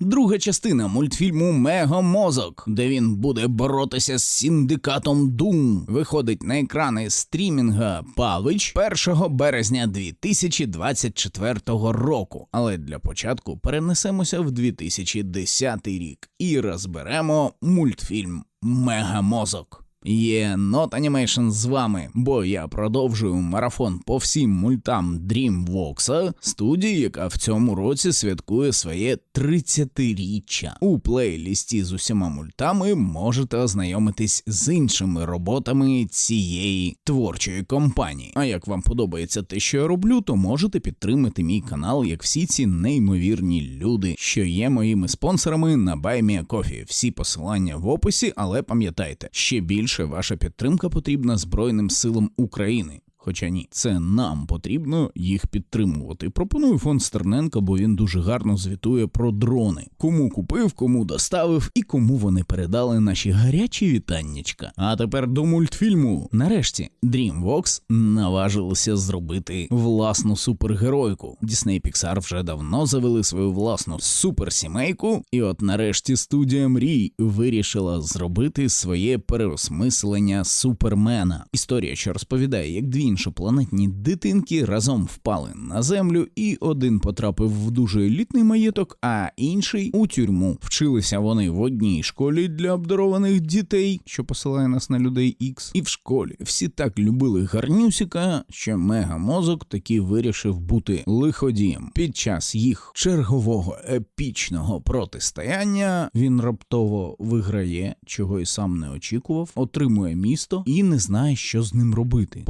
Друга частина мультфільму Мегамозок, де він буде боротися з синдикатом Дум, виходить на екрани стрімінга Павич 1 березня 2024 року. Але для початку перенесемося в 2010 рік і розберемо мультфільм Мегамозок. Є Not Animation з вами, бо я продовжую марафон по всім мультам DreamWorks, студії, яка в цьому році святкує своє 30-річчя. У плейлісті з усіма мультами можете ознайомитись з іншими роботами цієї творчої компанії. А як вам подобається те, що я роблю, то можете підтримати мій канал, як всі ці неймовірні люди, що є моїми спонсорами на BuyMeACoffee. Всі посилання в описі, але пам'ятайте, ще більше ваша підтримка потрібна Збройним силам України. Хоча ні, це нам потрібно їх підтримувати. Пропоную фонд Стерненка, бо він дуже гарно звітує про дрони. Кому купив, кому доставив і кому вони передали наші гарячі вітаннячка. А тепер до мультфільму. Нарешті DreamWorks наважилися зробити власну супергеройку. Disney Pixar вже давно завели свою власну суперсімейку, і от нарешті студія мрій вирішила зробити своє переосмислення супермена. Історія, що розповідає, як дві іншопланетні дитинки разом впали на землю, і один потрапив в дуже елітний маєток, а інший у тюрму. Вчилися вони в одній школі для обдарованих дітей, що посилає нас на людей Ікс. І в школі всі так любили гарнюсіка, що мегамозок таки вирішив бути лиходієм. Під час їх чергового епічного протистояння він раптово виграє, чого й сам не очікував, отримує місто і не знає, що з ним робити.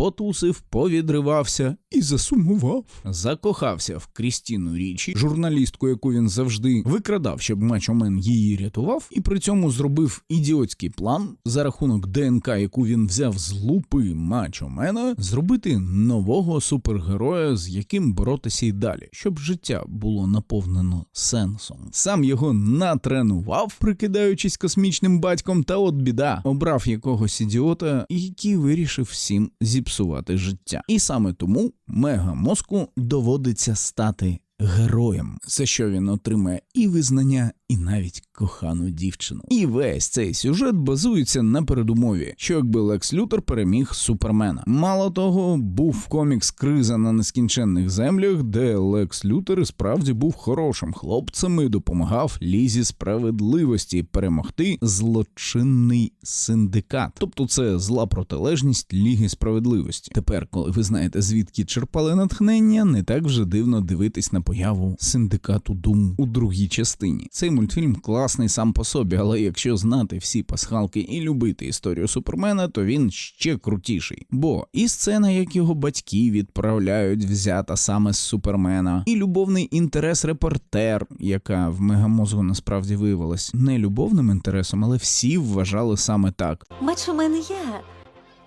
Потусив, повідривався і засумував. Закохався в Крістіну Річі, журналістку, яку він завжди викрадав, щоб Мачомен її рятував, і при цьому зробив ідіотський план за рахунок ДНК, яку він взяв з лупи Мачомена, зробити нового супергероя, з яким боротися й далі, щоб життя було наповнено сенсом. Сам його натренував, прикидаючись космічним батьком, та от біда обрав якогось ідіота, який вирішив всім зіпсувати життя. І саме тому мегамозку доводиться стати героєм, за що він отримає і визнання, і навіть кохану дівчину. І весь цей сюжет базується на передумові, що якби Лекс Лютер переміг Супермена. Мало того, був комікс Криза на нескінченних землях, де Лекс Лютер справді був хорошим хлопцем і допомагав лізі справедливості перемогти злочинний синдикат. Тобто це зла протилежність Ліги справедливості. Тепер, коли ви знаєте, звідки черпали натхнення, не так вже дивно дивитись на появу синдикату Дум у другій частині. Цей мультфільм класний сам по собі, але якщо знати всі пасхалки і любити історію Супермена, то він ще крутіший. Бо і сцена, як його батьки відправляють, взята саме з Супермена, і любовний інтерес репортер, яка в мегамозгу насправді виявилась не любовним інтересом, але всі вважали саме так. Бач, у мене я.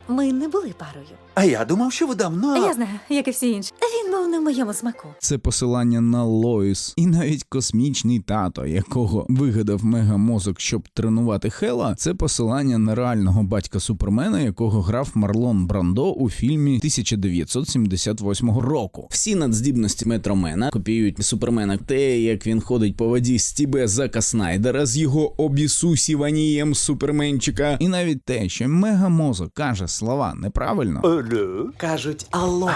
Ми не були парою. А я думав, що ви давно. Я знаю, як і всі інші. Він був не в моєму смаку. Це посилання на Лоїс, і навіть космічний тато, якого вигадав мегамозок, щоб тренувати Хела, це посилання на реального батька Супермена, якого грав Марлон Брандо у фільмі 1978 року. Всі надздібності Метромена копіюють Супермена, те, як він ходить по воді стібе Зака Снайдера з його обісусіванієм Суперменчика, і навіть те, що мегамозок каже слова неправильно. Алло? Кажуть, алло.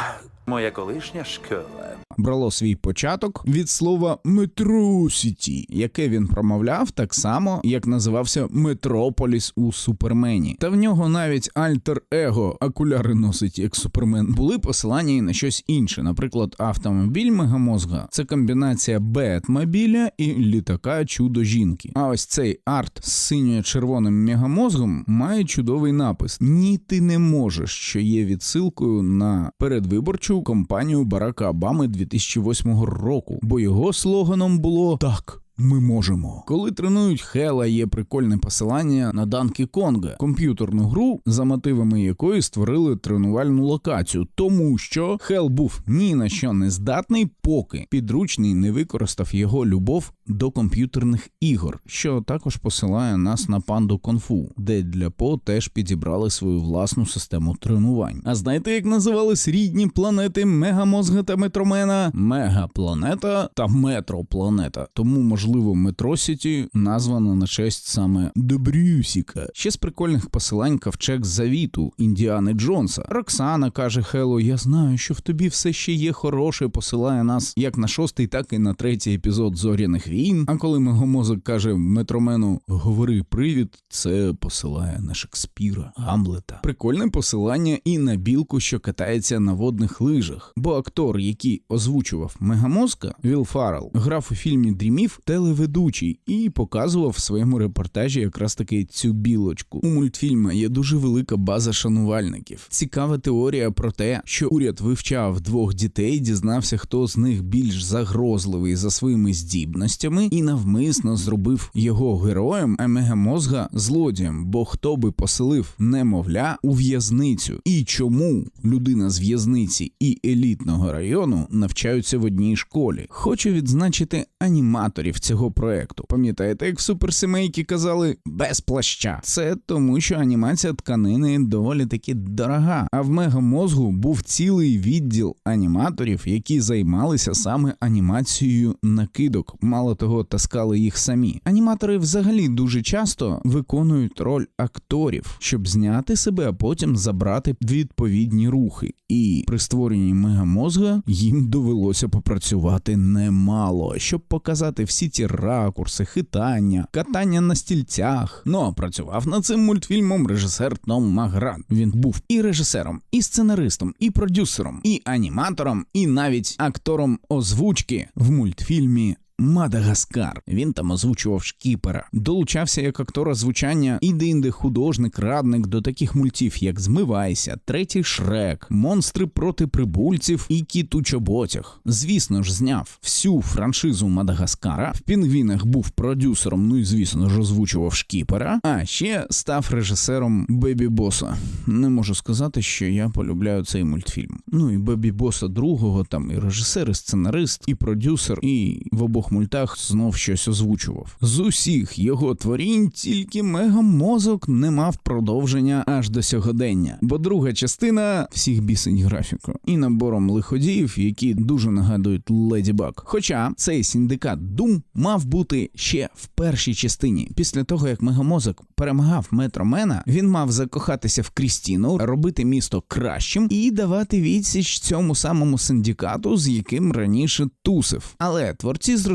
Моя колишня школа. брало свій початок від слова Метросіті, яке він промовляв так само, як називався Метрополіс у Супермені. Та в нього навіть альтер-его окуляри носить як Супермен. Були посилання і на щось інше. Наприклад, автомобіль Мегамозга це комбінація Бетмобіля і літака чудо жінки. А ось цей арт з синьо-червоним мегамозгом має чудовий напис: Ні, ти не можеш, що є відсилкою на передвиборчу кампанію Барака Обами 2008 року, бо його слоганом було так. Ми можемо. Коли тренують Хела, є прикольне посилання на Данкі Конга, комп'ютерну гру, за мотивами якої створили тренувальну локацію, тому що Хел був ні на що не здатний, поки підручний не використав його любов до комп'ютерних ігор, що також посилає нас на панду Конфу, де для По теж підібрали свою власну систему тренувань. А знаєте, як називались рідні планети Мегамозга та Метромена? Мегапланета та Метропланета. Тому, можливо, можливо, Метро Сіті названо на честь саме Добрюсіка. Ще з прикольних посилань ковчег завіту Індіани Джонса. Роксана каже Хело: Я знаю, що в тобі все ще є хороше. Посилає нас як на шостий, так і на третій епізод зоряних війн. А коли мегамозок каже метромену Говори привід, це посилає на Шекспіра, Гамлета. Прикольне посилання і на білку, що катається на водних лижах. Бо актор, який озвучував мегамозка, Віл Фаррелл, грав у фільмі Дрімів телеведучий і показував в своєму репортажі якраз таки цю білочку. У мультфільмі є дуже велика база шанувальників. Цікава теорія про те, що уряд вивчав двох дітей, дізнався, хто з них більш загрозливий за своїми здібностями, і навмисно зробив його героєм, а мегамозга злодієм. Бо хто би поселив немовля у в'язницю, і чому людина з в'язниці і елітного району навчаються в одній школі? Хочу відзначити аніматорів цього проекту. Пам'ятаєте, як в суперсемейки казали без плаща? Це тому, що анімація тканини доволі таки дорога. А в мегамозгу був цілий відділ аніматорів, які займалися саме анімацією накидок. Мало того, таскали їх самі. Аніматори взагалі дуже часто виконують роль акторів, щоб зняти себе, а потім забрати відповідні рухи. І при створенні мегамозга їм довелося попрацювати немало, щоб показати всі ті ракурси, хитання, катання на стільцях. Ну а працював над цим мультфільмом режисер Том Магран. Він був і режисером, і сценаристом, і продюсером, і аніматором, і навіть актором озвучки в мультфільмі. Мадагаскар. Він там озвучував шкіпера, долучався як актор озвучання і де художник, радник до таких мультів, як Змивайся, Третій Шрек, Монстри проти прибульців і Кіт у чоботях. Звісно ж, зняв всю франшизу Мадагаскара. В пінгвінах був продюсером, ну і звісно ж озвучував шкіпера. А ще став режисером Бебі Боса. Не можу сказати, що я полюбляю цей мультфільм. Ну і Бебі Боса другого, там і режисер, і сценарист, і продюсер, і в обох мультах знов щось озвучував. З усіх його творінь тільки мегамозок не мав продовження аж до сьогодення, бо друга частина всіх бісить графіку і набором лиходіїв, які дуже нагадують Леді Баг. Хоча цей синдикат Doom мав бути ще в першій частині. Після того як мегамозок перемагав метромена, він мав закохатися в Крістіну, робити місто кращим і давати відсіч цьому самому синдикату, з яким раніше тусив. Але творці зрозуміли,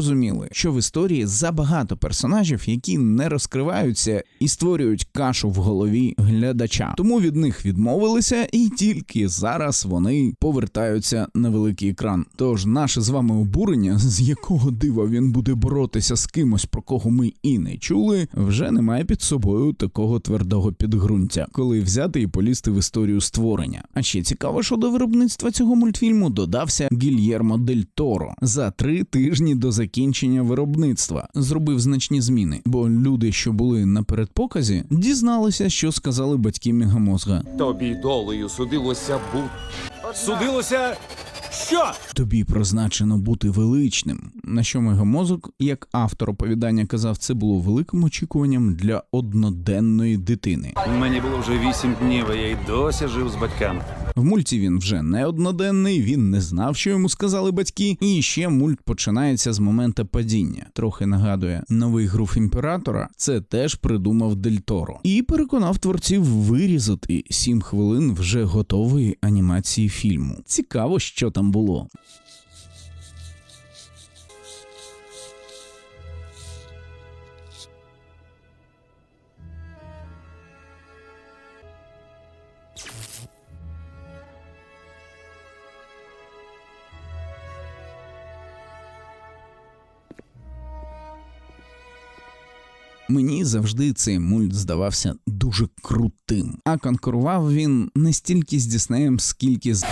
що в історії забагато персонажів, які не розкриваються і створюють кашу в голові глядача. Тому від них відмовилися, і тільки зараз вони повертаються на великий екран. Тож наше з вами обурення, з якого дива він буде боротися з кимось, про кого ми і не чули, вже не має під собою такого твердого підґрунтя, коли взяти і полізти в історію створення. А ще цікаво, що до виробництва цього мультфільму додався Гільєрмо Дель Торо за три тижні до закінчення виробництва. Зробив значні зміни, бо люди, що були на передпоказі, дізналися, що сказали батьки Мегамозга. Тобі долею судилося бути. Судилося. Що? Тобі призначено бути величним. На що мегамозок, як автор оповідання казав, це було великим очікуванням для одноденної дитини. Мені було вже вісім днів, а я й досі жив з батьками. В мульті він вже не одноденний, він не знав, що йому сказали батьки. І ще мульт починається з моменту падіння. Трохи нагадує новий грув імператора. Це теж придумав Дель Торо. І переконав творців вирізати 7 хвилин вже готової анімації фільму. Цікаво, що там було. Мені завжди цей мульт здавався дуже крутим. А конкурував він не стільки з Діснеєм, скільки з.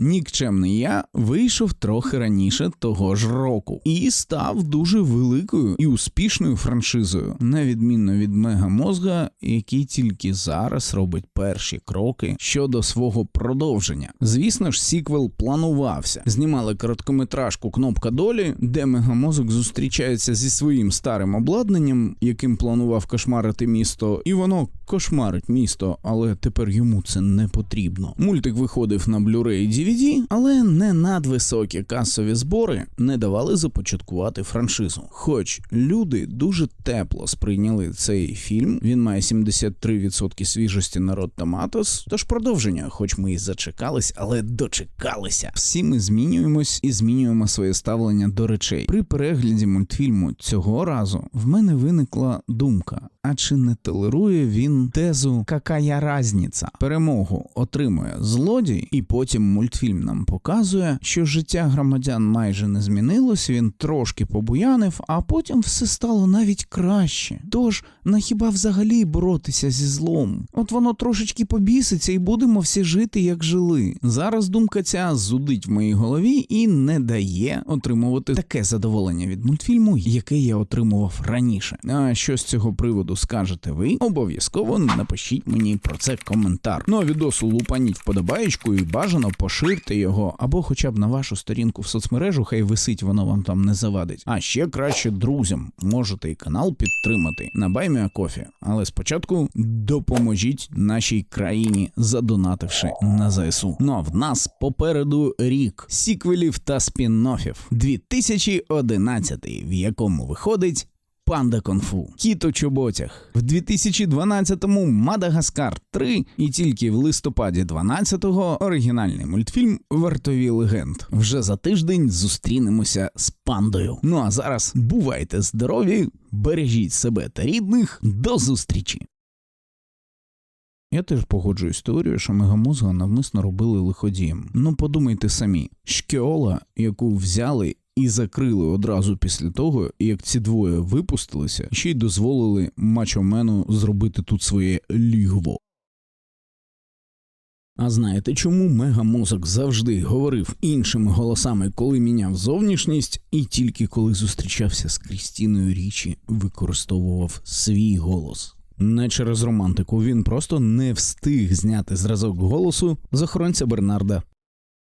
Нікчемний я вийшов трохи раніше того ж року і став дуже великою і успішною франшизою, на відміну від Мегамозга, який тільки зараз робить перші кроки щодо свого продовження. Звісно ж, сіквел планувався. Знімали короткометражку Кнопка долі, де Мегамозок зустрічається зі своїм старим обладнанням, яким планував кошмарити місто, і воно кошмарить місто, але тепер йому це не потрібно. Мультик виходив на Blu-ray DVD але не надвисокі касові збори не давали започаткувати франшизу. Хоч люди дуже тепло сприйняли цей фільм, він має 73% свіжості на Rotten Tomatoes, тож продовження, хоч ми і зачекались, але дочекалися. Всі ми змінюємось і змінюємо своє ставлення до речей. При перегляді мультфільму цього разу в мене виникла думка: а чи не толерує він тезу «какая разниця?» Перемогу отримує злодій, і потім мультфільм нам показує, що життя громадян майже не змінилось. Він трошки побуянив, а потім все стало навіть краще. Тож на хіба взагалі боротися зі злом? От воно трошечки побіситься, і будемо всі жити, як жили. Зараз думка ця зудить в моїй голові і не дає отримувати таке задоволення від мультфільму, яке я отримував раніше. А що з цього приводу скажете ви? Обов'язково напишіть мені про це коментар. Ну а відосу лупаніть вподобаєчку і бажано поширте його, або хоча б на вашу сторінку в соцмережу, хай висить, воно вам там не завадить. А ще краще друзям можете і канал підтримати на Баймія Кофі. Але спочатку допоможіть нашій країні, задонативши на ЗСУ. Ну а в нас попереду рік сіквелів та спін-оффів 2011, в якому виходить. Панда Конфу, Кіт у чоботях в 2012-му Мадагаскар 3 і тільки в листопаді 12-го оригінальний мультфільм Вартові легенд. Вже за тиждень зустрінемося з пандою. Ну а зараз бувайте здорові, бережіть себе та рідних. До зустрічі! Я теж погоджуюсь з теорією, що мегамозга навмисно робили лиходієм. Ну подумайте самі, шкіола, яку взяли і закрили одразу після того, як ці двоє випустилися, ще й дозволили мачомену зробити тут своє лігво. А знаєте, чому мегамозок завжди говорив іншими голосами, коли міняв зовнішність, і тільки коли зустрічався з Крістіною Річі, використовував свій голос? Не через романтику, він просто не встиг зняти зразок голосу з охоронця Бернарда